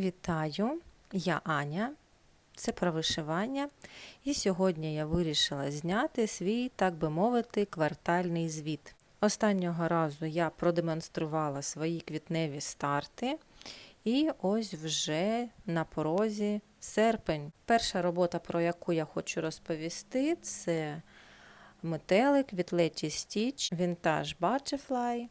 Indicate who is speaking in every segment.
Speaker 1: Вітаю, я Аня. Це про вишивання. І сьогодні я вирішила зняти свій, так би мовити, квартальний звіт. Останнього разу я продемонструвала свої квітневі старти, і ось вже на порозі серпень. Перша робота, про яку я хочу розповісти, це метелик від Letty Stitch Vintage Butterfly.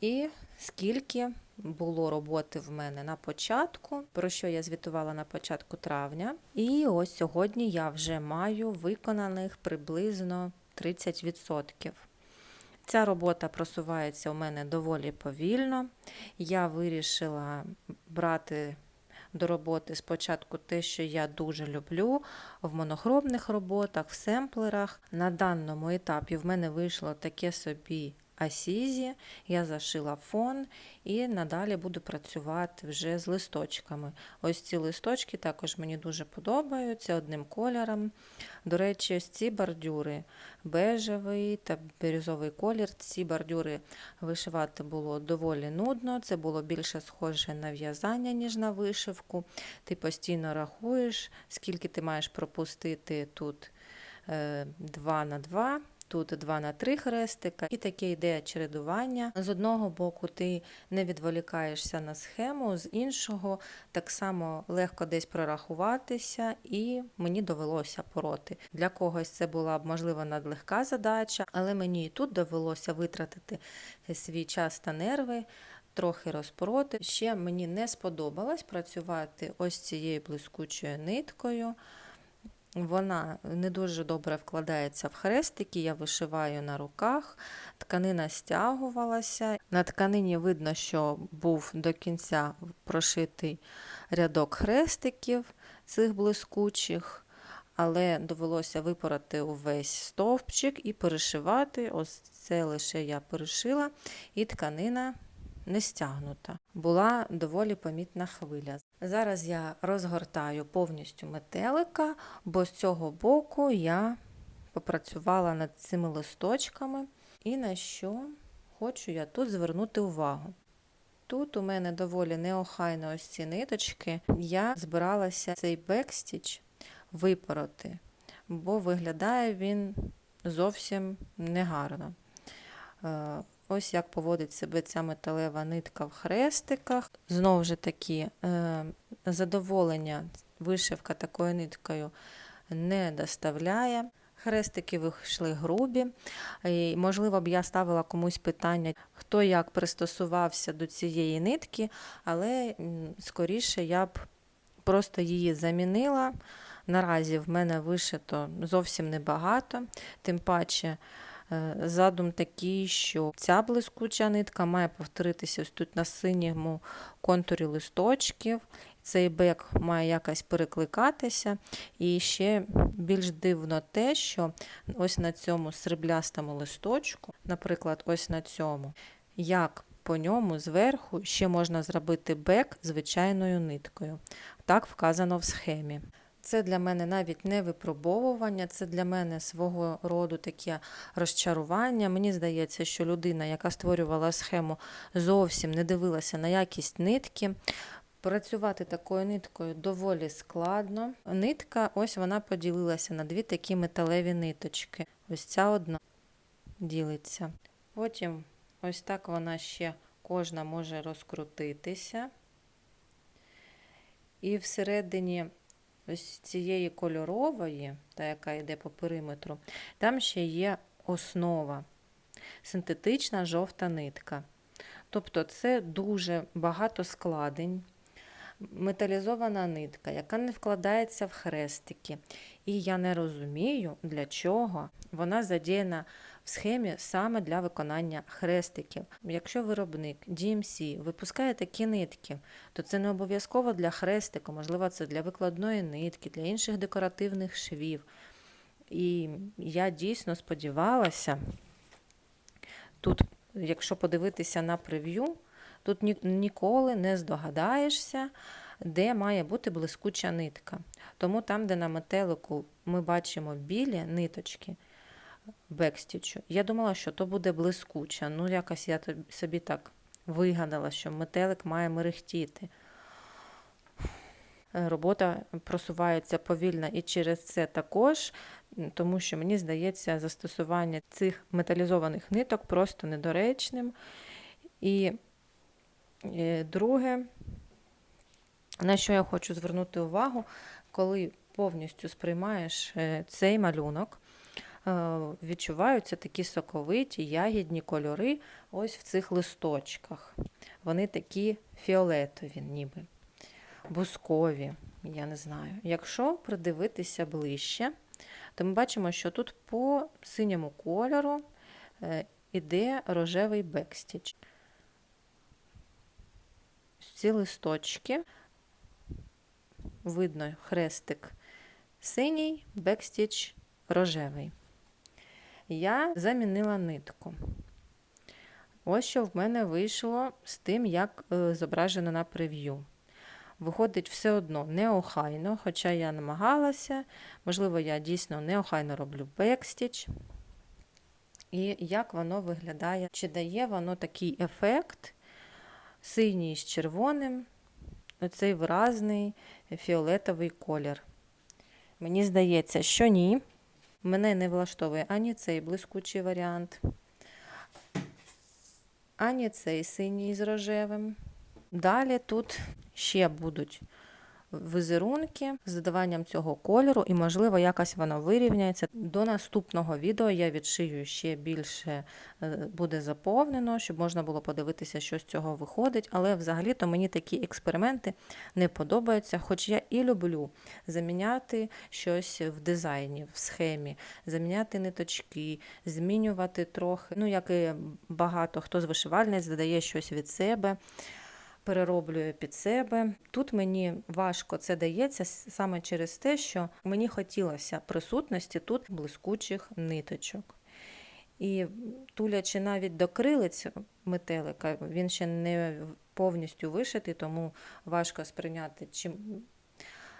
Speaker 1: І скільки було роботи в мене на початку, про що я звітувала на початку травня. І ось сьогодні я вже маю виконаних приблизно 30%. Ця робота просувається у мене доволі повільно. Я вирішила брати до роботи спочатку те, що я дуже люблю в монохромних роботах, в семплерах. На даному етапі в мене вийшло таке собі асізі, я зашила фон і надалі буду працювати вже з листочками. Ось ці листочки також мені дуже подобаються одним кольором. До речі, ось ці бордюри бежевий та бірюзовий колір. Ці бордюри вишивати було доволі нудно, це було більше схоже на в'язання, ніж на вишивку. Ти постійно рахуєш, скільки ти маєш пропустити тут 2 е, на 2. Тут 2 на 3 хрестика, і таке йде чередування. З одного боку, ти не відволікаєшся на схему, з іншого так само легко десь прорахуватися, і мені довелося пороти. Для когось це була б можливо надлегка задача, але мені і тут довелося витратити свій час та нерви. Трохи розпороти. Ще мені не сподобалось працювати ось цією блискучою ниткою. Вона не дуже добре вкладається в хрестики, я вишиваю на руках, тканина стягувалася. На тканині видно, що був до кінця прошитий рядок хрестиків цих блискучих, але довелося випорати увесь стовпчик і перешивати. Ось це лише я перешила, і тканина не стягнута. Була доволі помітна хвиля. Зараз я розгортаю повністю метелика, бо з цього боку я попрацювала над цими листочками, і на що хочу я тут звернути увагу. Тут у мене доволі неохайно ось ці ниточки. Я збиралася цей бекстіч випороти, бо виглядає він зовсім негарно. Ось як поводить себе ця металева нитка в хрестиках. Знову ж таки, е, задоволення вишивка такою ниткою не доставляє. Хрестики вийшли грубі. І, Можливо, б я ставила комусь питання, хто як пристосувався до цієї нитки, але скоріше я б просто її замінила. Наразі в мене вишито зовсім небагато, тим паче. Е, задум такий, що ця блискуча нитка має повторитися ось тут на синьому контурі листочків. Цей бек має якось перекликатися. І ще більш дивно те, що ось на цьому сріблястому листочку, наприклад, ось на цьому, як по ньому зверху ще можна зробити бек звичайною ниткою. Так вказано в схемі. Це для мене навіть не випробовування, це для мене свого роду таке розчарування. Мені здається, що людина, яка створювала схему, зовсім не дивилася на якість нитки. Працювати такою ниткою доволі складно. Нитка, ось вона поділилася на дві такі металеві ниточки. Ось ця одна ділиться. Потім ось так вона ще кожна може розкрутитися. І всередині ось цієї кольорової, та яка йде по периметру, там ще є основа, синтетична жовта нитка. Тобто це дуже багато складень, металізована нитка, яка не вкладається в хрестики. І я не розумію, для чого вона задіяна в схемі саме для виконання хрестиків. Якщо виробник DMC випускає такі нитки, то це не обов'язково для хрестику, можливо, це для викладної нитки, для інших декоративних швів. І я дійсно сподівалася, тут, якщо подивитися на прев'ю, тут ніколи не здогадаєшся, де має бути блискуча нитка. Тому там, де на метелику ми бачимо білі ниточки, бекстічу. Я думала, що то буде блискуча. Ну, якось я собі так вигадала, що метелик має мерехтіти. Робота просувається повільно і через це також, тому що мені здається, застосування цих металізованих ниток просто недоречним. І е, друге, на що я хочу звернути увагу, коли повністю сприймаєш е, цей малюнок, відчуваються такі соковиті ягідні кольори ось в цих листочках. Вони такі фіолетові, ніби бускові, я не знаю. Якщо придивитися ближче, то ми бачимо, що тут по синьому кольору е, іде рожевий бекстіч. Ці листочки видно хрестик синій, бекстіч рожевий. Я замінила нитку. Ось що в мене вийшло з тим, як е, зображено на прев'ю. Виходить все одно неохайно, хоча я намагалася, можливо, я дійсно неохайно роблю бекстіч. І як воно виглядає? Чи дає воно такий ефект синій з червоним, оцей виразний фіолетовий колір? Мені здається, що ні. Мене не влаштовує ані цей блискучий варіант, ані цей синій з рожевим. Далі тут ще будуть візерунки з додаванням цього кольору, і, можливо, якось воно вирівняється. До наступного відео я відшию ще більше е, буде заповнено, щоб можна було подивитися, що з цього виходить. Але взагалі-то мені такі експерименти не подобаються, хоч я і люблю заміняти щось в дизайні, в схемі, заміняти ниточки, змінювати трохи. Ну, як і багато хто з вишивальниць додає щось від себе перероблюю під себе. Тут мені важко це дається саме через те, що мені хотілося присутності тут блискучих ниточок. І тулячи навіть до крилиць метелика, він ще не повністю вишитий, тому важко сприйняти, чи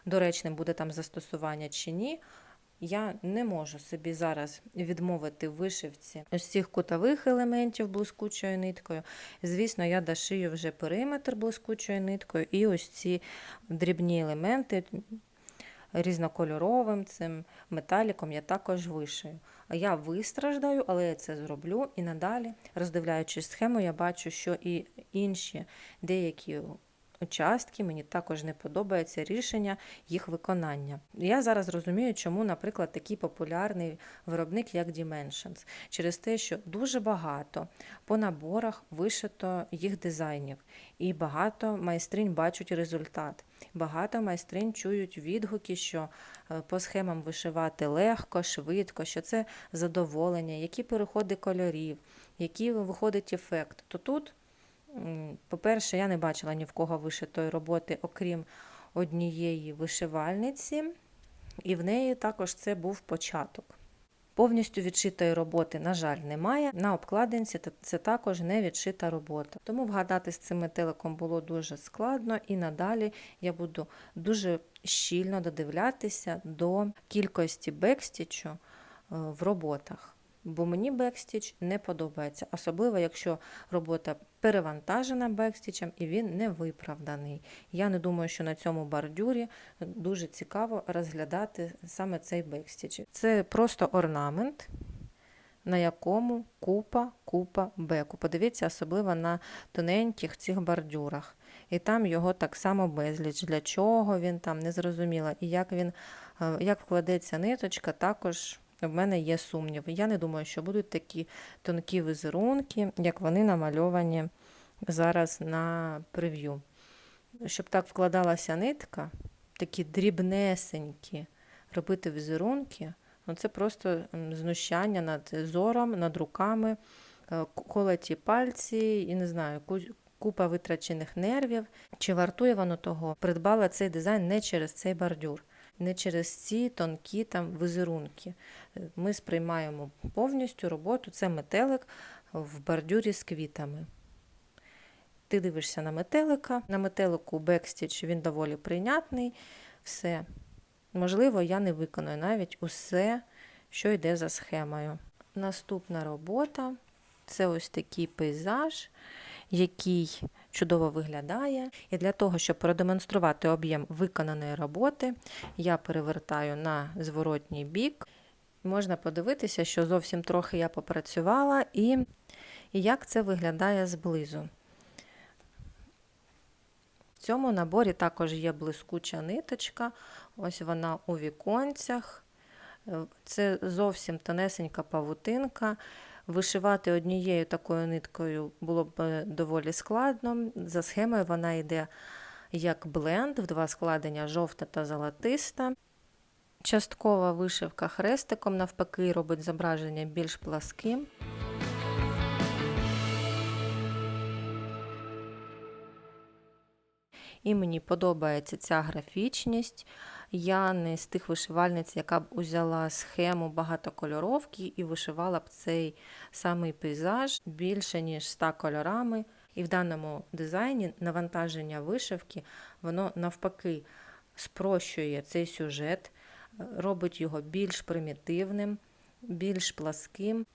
Speaker 1: доречним буде там застосування чи ні. Я не можу собі зараз відмовити в вишивці ось цих кутових елементів блискучою ниткою. Звісно, я дошию вже периметр блискучою ниткою, і ось ці дрібні елементи різнокольоровим цим металіком я також вишию. Я вистраждаю, але я це зроблю і надалі, роздивляючись схему, я бачу, що і інші деякі участки, мені також не подобається рішення їх виконання. Я зараз розумію, чому, наприклад, такий популярний виробник, як Dimensions, через те, що дуже багато по наборах вишито їх дизайнів, і багато майстринь бачать результат. Багато майстринь чують відгуки, що е, по схемам вишивати легко, швидко, що це задоволення, які переходи кольорів, який виходить ефект. То тут по-перше, я не бачила ні в кого вишитої роботи, окрім однієї вишивальниці, і в неї також це був початок. Повністю відшитої роботи, на жаль, немає. На обкладинці це також не відшита робота. Тому вгадати з цим метеликом було дуже складно, і надалі я буду дуже щільно додивлятися до кількості бекстічу е, в роботах бо мені бекстіч не подобається, особливо якщо робота перевантажена бекстічем і він не виправданий. Я не думаю, що на цьому бордюрі дуже цікаво розглядати саме цей бекстіч. Це просто орнамент. На якому купа купа беку. Подивіться, особливо на тоненьких цих бордюрах. І там його так само безліч. Для чого він там не зрозуміло. І як він, е, як вкладеться ниточка, також в мене є сумнів. Я не думаю, що будуть такі тонкі візерунки, як вони намальовані зараз на прев'ю. Щоб так вкладалася нитка, такі дрібнесенькі робити візерунки, ну це просто знущання над зором, над руками, е, колоті пальці і не знаю, купа витрачених нервів. Чи вартує воно того? Придбала цей дизайн не через цей бордюр не через ці тонкі там візерунки. Ми сприймаємо повністю роботу, це метелик в бордюрі з квітами. Ти дивишся на метелика, на метелику бекстіч він доволі прийнятний. Все. Можливо, я не виконую навіть усе, що йде за схемою. Наступна робота це ось такий пейзаж, який чудово виглядає. І для того, щоб продемонструвати об'єм виконаної роботи, я перевертаю на зворотній бік. Можна подивитися, що зовсім трохи я попрацювала, і, як це виглядає зблизу. В цьому наборі також є блискуча ниточка, ось вона у віконцях. Це зовсім тонесенька павутинка. Вишивати однією такою ниткою було б е, доволі складно. За схемою вона йде як бленд в два складення жовта та золотиста. Часткова вишивка хрестиком, навпаки, робить зображення більш пласким. І мені подобається ця графічність. Я не з тих вишивальниць, яка б узяла схему багатокольоровки і вишивала б цей самий пейзаж більше, ніж 100 кольорами. І в даному дизайні навантаження вишивки, воно навпаки спрощує цей сюжет, робить його більш примітивним, більш пласким.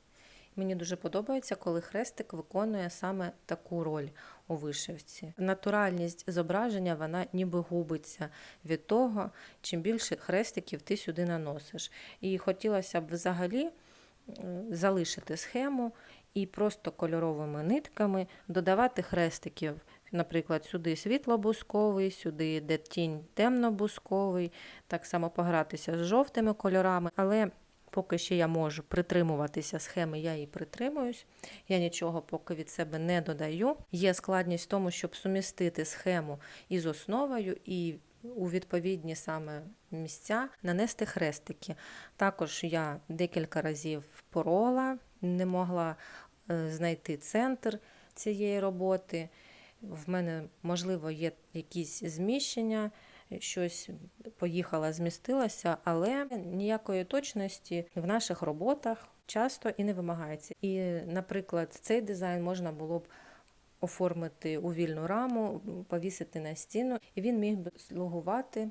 Speaker 1: Мені дуже подобається, коли хрестик виконує саме таку роль у вишивці. Натуральність зображення вона ніби губиться від того, чим більше хрестиків ти сюди наносиш. І хотілося б взагалі залишити схему і просто кольоровими нитками додавати хрестиків. Наприклад, сюди світло-бусковий, сюди де тінь темно-бусковий, так само погратися з жовтими кольорами. але Поки ще я можу притримуватися схеми, я її притримуюсь. Я нічого поки від себе не додаю. Є складність в тому, щоб сумістити схему із основою і у відповідні саме місця нанести хрестики. Також я декілька разів порола, не могла е, знайти центр цієї роботи. В мене, можливо, є якісь зміщення щось поїхала, змістилася, але ніякої точності в наших роботах часто і не вимагається. І, наприклад, цей дизайн можна було б. Оформити у вільну раму, повісити на стіну, і він міг би слугувати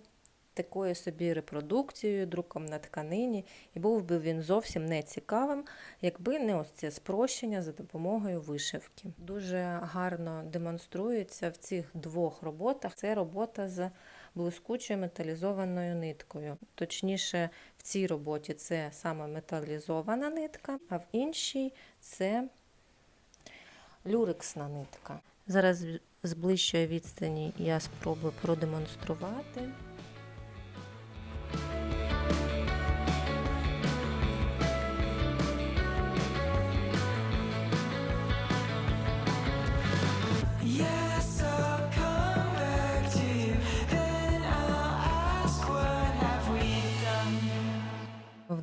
Speaker 1: такою собі репродукцією, друком на тканині, і був би він зовсім не цікавим, якби не ось це спрощення за допомогою вишивки. Дуже гарно демонструється в цих двох роботах. Це робота з блискучою металізованою ниткою. Точніше, в цій роботі це саме металізована нитка, а в іншій це люрексна нитка. Зараз з ближчої відстані я спробую продемонструвати.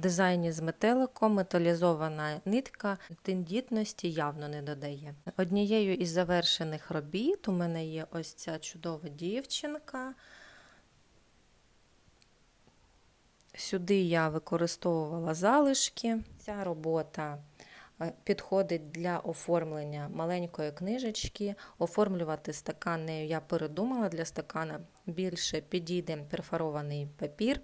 Speaker 1: Дизайні з метеликом металізована нитка тендітності явно не додає. Однією із завершених робіт у мене є ось ця чудова дівчинка. Сюди я використовувала залишки. Ця робота е, підходить для оформлення маленької книжечки. Оформлювати стакан нею я передумала для стакана більше підійде перфорований папір.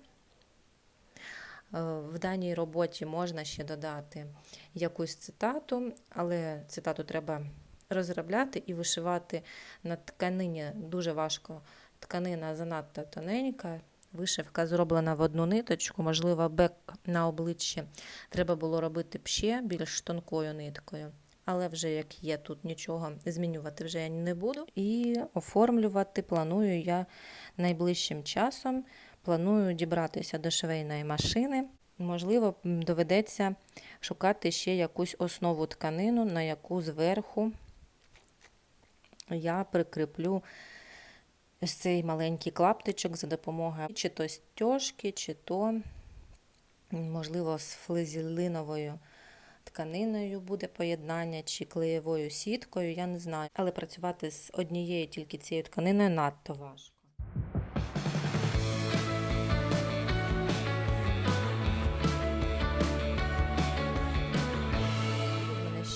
Speaker 1: Е, в даній роботі можна ще додати якусь цитату, але цитату треба розробляти і вишивати на тканині дуже важко. Тканина занадто тоненька, вишивка зроблена в одну ниточку, можливо, бек на обличчі треба було робити ще більш тонкою ниткою. Але вже як є, тут нічого змінювати вже я не буду. І оформлювати планую я найближчим часом. Планую дібратися до швейної машини. Можливо, доведеться шукати ще якусь основу тканину, на яку зверху я прикріплю ось цей маленький клаптичок за допомогою чи то стяжки, чи то, можливо, з флезілиновою тканиною буде поєднання, чи клеєвою сіткою, я не знаю. Але працювати з однією тільки цією тканиною надто важко.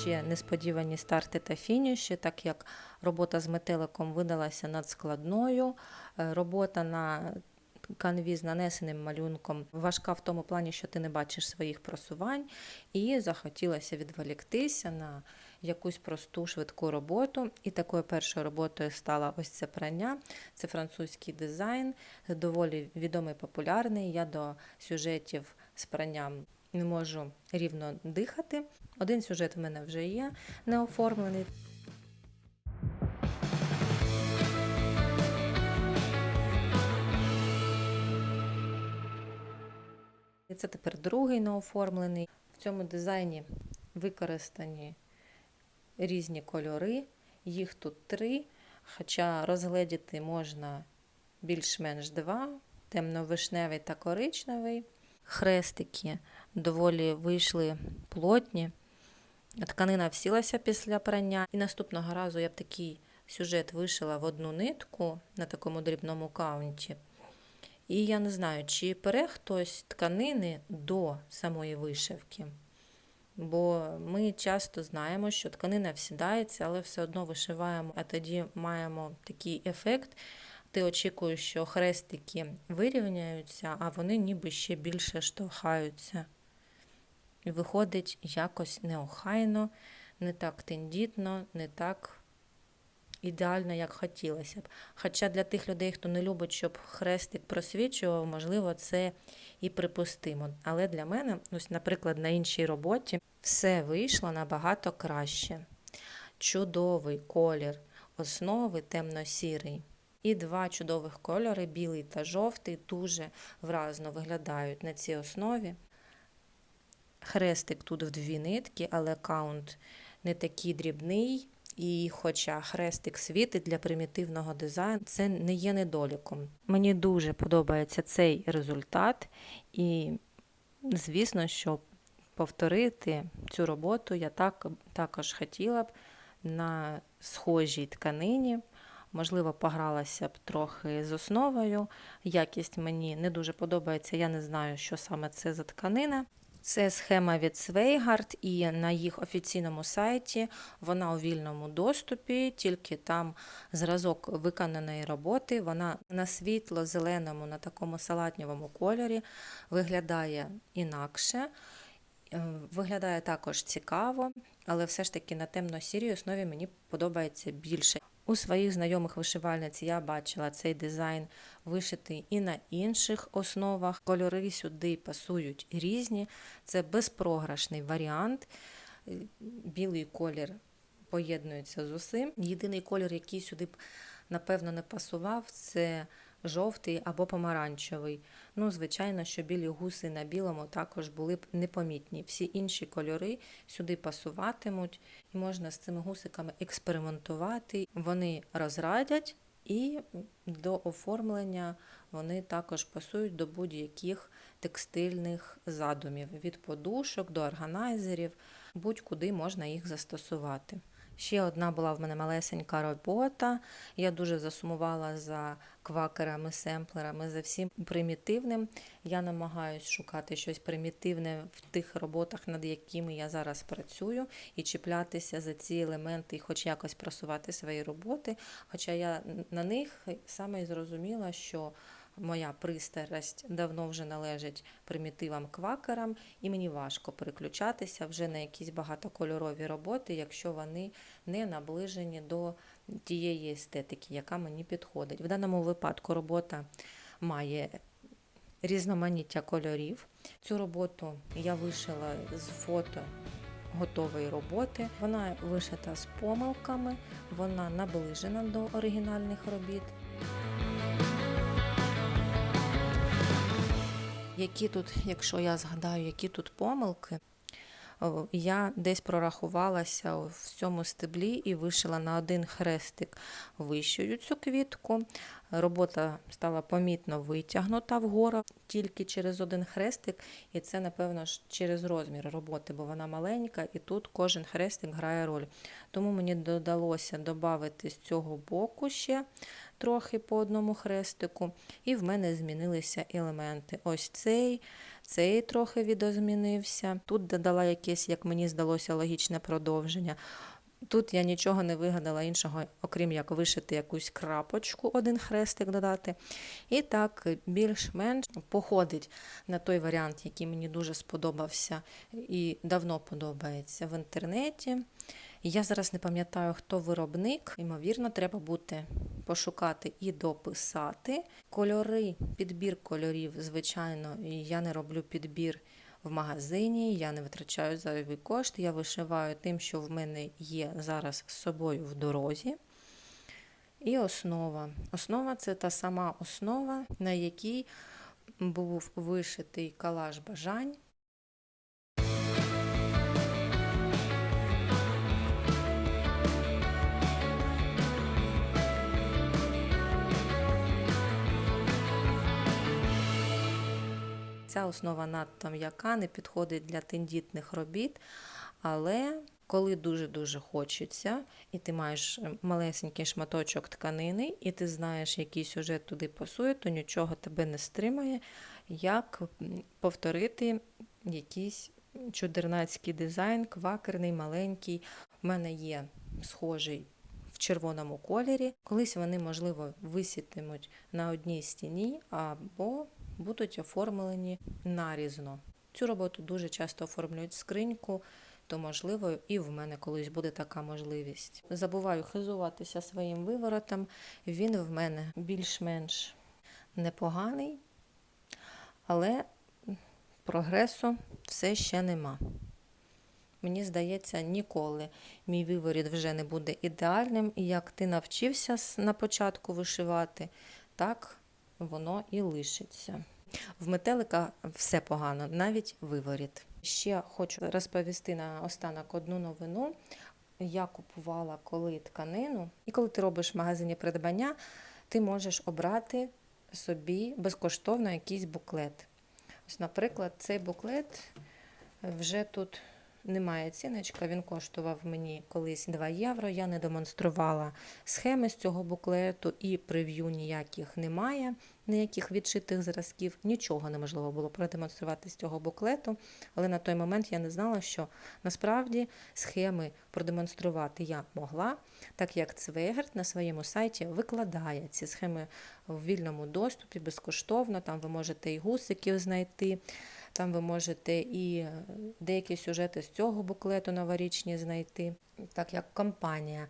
Speaker 1: Ще несподівані старти та фініші, так як робота з метеликом видалася надскладною. Е, робота на канві з нанесеним малюнком важка в тому плані, що ти не бачиш своїх просувань, і захотілося відволіктися на якусь просту швидку роботу. І такою першою роботою стала ось це прання. Це французький дизайн, доволі відомий популярний. Я до сюжетів з пранням не можу рівно дихати. Один сюжет в мене вже є не оформлений. Це тепер другий неоформлений. В цьому дизайні використані різні кольори, їх тут три, хоча розгледіти можна більш-менш два: темно-вишневий та коричневий. Хрестики доволі вийшли плотні. Тканина всілася після прання. І наступного разу я б такий сюжет вишила в одну нитку на такому дрібному каунті. І я не знаю, чи пере хтось тканини до самої вишивки. Бо ми часто знаємо, що тканина всідається, але все одно вишиваємо, а тоді маємо такий ефект. Ти очікуєш, що хрестики вирівняються, а вони ніби ще більше штовхаються. І виходить якось неохайно, не так тендітно, не так ідеально, як хотілося б. Хоча для тих людей, хто не любить, щоб хрестик просвічував, можливо, це і припустимо. Але для мене, ось, наприклад, на іншій роботі все вийшло набагато краще. Чудовий колір основи темно-сірий. І два чудових кольори, білий та жовтий, дуже вразно виглядають на цій основі. Хрестик тут в дві нитки, але каунт не такий дрібний. І хоча хрестик світить для примітивного дизайну, це не є недоліком. Мені дуже подобається цей результат, і, звісно, що повторити цю роботу я так, також хотіла б на схожій тканині. Можливо, погралася б трохи з основою. Якість мені не дуже подобається, я не знаю, що саме це за тканина. Це схема від Свейгард, і на їх офіційному сайті вона у вільному доступі, тільки там зразок виконаної роботи. Вона на світло-зеленому, на такому салатньовому кольорі виглядає інакше. Е, виглядає також цікаво, але все ж таки на темно-сірій основі мені подобається більше. У своїх знайомих вишивальниць я бачила цей дизайн вишитий і на інших основах. Кольори сюди пасують різні. Це безпрограшний варіант. Е, білий колір поєднується з усім. Єдиний колір, який сюди б, напевно, не пасував, це жовтий або помаранчевий. Ну, звичайно, що білі гуси на білому також були б непомітні. Всі інші кольори сюди пасуватимуть, і можна з цими гусиками експериментувати. Вони розрадять. І до оформлення вони також пасують до будь-яких текстильних задумів від подушок до органайзерів, будь-куди можна їх застосувати. Ще одна була в мене малесенька робота. Я дуже засумувала за квакерами, семплерами, за всім примітивним. Я намагаюся шукати щось примітивне в тих роботах, над якими я зараз працюю, і чіплятися за ці елементи, і хоч якось просувати свої роботи. Хоча я на них саме і зрозуміла, що моя пристрасть давно вже належить примітивам-квакерам, і мені важко переключатися вже на якісь багатокольорові роботи, якщо вони не наближені до тієї естетики, яка мені підходить. В даному випадку робота має різноманіття кольорів. Цю роботу я вишила з фото. Готової роботи, вона вишита з помилками, вона наближена до оригінальних робіт. Які тут, якщо я згадаю, які тут помилки, я десь прорахувалася в цьому стеблі і вишила на один хрестик вищою цю квітку. Робота стала помітно витягнута вгору тільки через один хрестик, і це, напевно, через розмір роботи, бо вона маленька, і тут кожен хрестик грає роль. Тому мені додалося додати з цього боку ще трохи по одному хрестику, і в мене змінилися елементи. Ось цей. Цей трохи відозмінився. Тут додала якесь, як мені здалося, логічне продовження. Тут я нічого не вигадала іншого, окрім як вишити якусь крапочку, один хрестик додати. І так більш-менш походить на той варіант, який мені дуже сподобався і давно подобається в інтернеті. Я зараз не пам'ятаю, хто виробник. Ймовірно, треба буде пошукати і дописати. Кольори, підбір кольорів, звичайно, я не роблю підбір в магазині, я не витрачаю зайвий кошт, я вишиваю тим, що в мене є зараз з собою в дорозі. І основа. Основа це та сама основа, на якій був вишитий калаш бажань. Ця основа надто м'яка, не підходить для тендітних робіт, але коли дуже-дуже хочеться, і ти маєш малесенький шматочок тканини, і ти знаєш, який сюжет туди пасує, то нічого тебе не стримає, як повторити якийсь чудернацький дизайн, квакерний, маленький. У мене є схожий в червоному кольорі. Колись вони, можливо, висітимуть на одній стіні або будуть оформлені нарізно. Цю роботу дуже часто оформлюють скриньку, то, можливо, і в мене колись буде така можливість. Забуваю хизуватися своїм виворотом. Він в мене більш-менш непоганий, але прогресу все ще нема. Мені здається, ніколи мій виворіт вже не буде ідеальним, і як ти навчився на початку вишивати, так воно і лишиться. В метелика все погано, навіть виворіт. Ще хочу розповісти на останок одну новину. Я купувала коли тканину, і коли ти робиш в магазині придбання, ти можеш обрати собі безкоштовно якийсь буклет. Ось, наприклад, цей буклет вже тут немає ціночка, він коштував мені колись 2 євро. Я не демонструвала схеми з цього буклету і прев'ю ніяких немає, ніяких відшитих зразків, нічого неможливо було продемонструвати з цього буклету. Але на той момент я не знала, що насправді схеми продемонструвати я могла, так як Цвейгерт на своєму сайті викладає ці схеми в вільному доступі безкоштовно. Там ви можете і гусиків знайти. Там ви можете і деякі сюжети з цього буклету новорічні знайти, так як компанія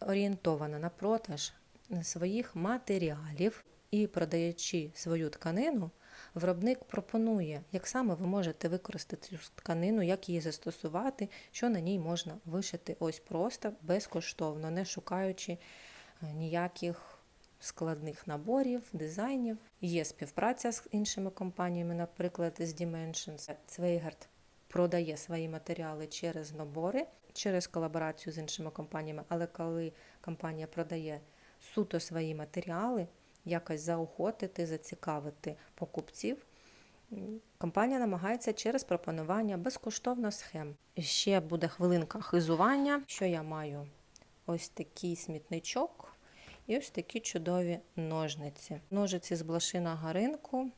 Speaker 1: орієнтована на продаж своїх матеріалів. І продаючи свою тканину, виробник пропонує, як саме ви можете використати цю тканину, як її застосувати, що на ній можна вишити. Ось просто безкоштовно, не шукаючи ніяких складних наборів, дизайнів. Є співпраця з іншими компаніями, наприклад, з Dimensions. Цвейгард продає свої матеріали через набори, через колаборацію з іншими компаніями, але коли компанія продає суто свої матеріали, якось заохотити, зацікавити покупців. Компанія намагається через пропонування безкоштовно схем. Ще буде хвилинка хизування, що я маю ось такий смітничок. І ось такі чудові ножниці. Ножиці з блошиного ринку.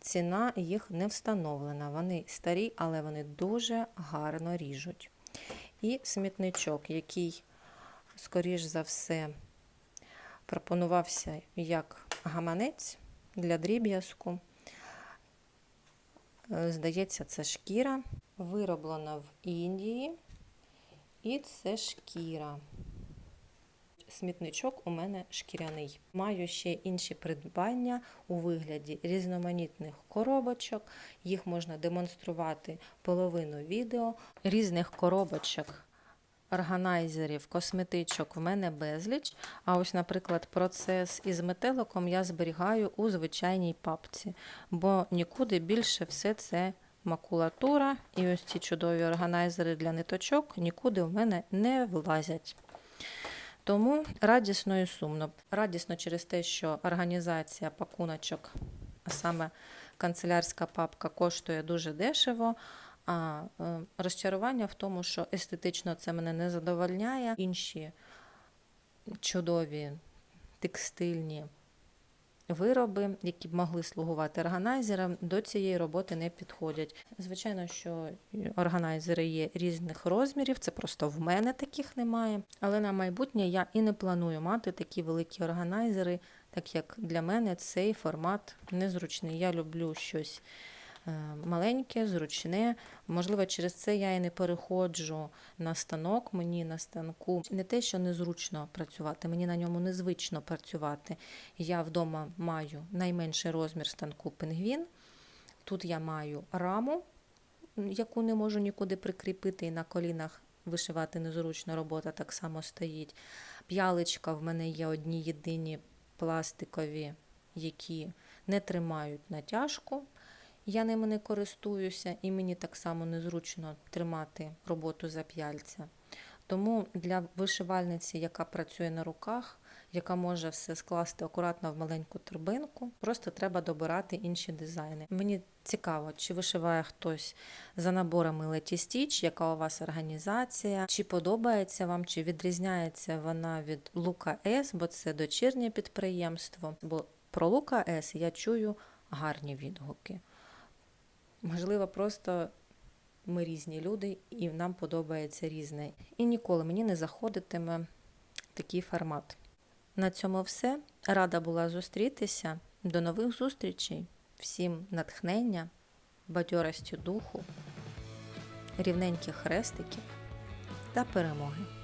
Speaker 1: Ціна їх не встановлена. Вони старі, але вони дуже гарно ріжуть. І смітничок, який, скоріш за все, пропонувався як гаманець для дріб'язку. Е, здається, це шкіра, вироблена в Індії, і це шкіра смітничок у мене шкіряний. Маю ще інші придбання у вигляді різноманітних коробочок. Їх можна демонструвати половину відео, різних коробочок. Органайзерів, косметичок в мене безліч. А ось, наприклад, процес із метеликом я зберігаю у звичайній папці, бо нікуди більше все це макулатура. І ось ці чудові органайзери для ниточок нікуди в мене не влазять. Тому радісно і сумно. Радісно через те, що організація пакуночок, а саме канцелярська папка, коштує дуже дешево. А е, розчарування в тому, що естетично це мене не задовольняє. Інші чудові текстильні вироби, які б могли слугувати органайзером, до цієї роботи не підходять. Звичайно, що органайзери є різних розмірів, це просто в мене таких немає. Але на майбутнє я і не планую мати такі великі органайзери, так як для мене цей формат незручний. Я люблю щось маленьке, зручне. Можливо, через це я і не переходжу на станок. Мені на станку не те, що незручно працювати, мені на ньому незвично працювати. Я вдома маю найменший розмір станку пингвін. Тут я маю раму, яку не можу нікуди прикріпити, і на колінах вишивати незручно, робота так само стоїть. П'яличка в мене є одні єдині пластикові, які не тримають натяжку. Я ними не користуюся, і мені так само незручно тримати роботу за п'яльця. Тому для вишивальниці, яка працює на руках, яка може все скласти акуратно в маленьку торбинку, просто треба добирати інші дизайни. Мені цікаво, чи вишиває хтось за наборами Letty Stitch, яка у вас організація, чи подобається вам, чи відрізняється вона від Лука С, бо це дочірнє підприємство. Бо про Лука С я чую гарні відгуки. Можливо, просто ми різні люди, і нам подобається різне. І ніколи мені не заходитиме такий формат. На цьому все. Рада була зустрітися. До нових зустрічей. Всім натхнення, бадьорості духу, рівненьких хрестиків та перемоги.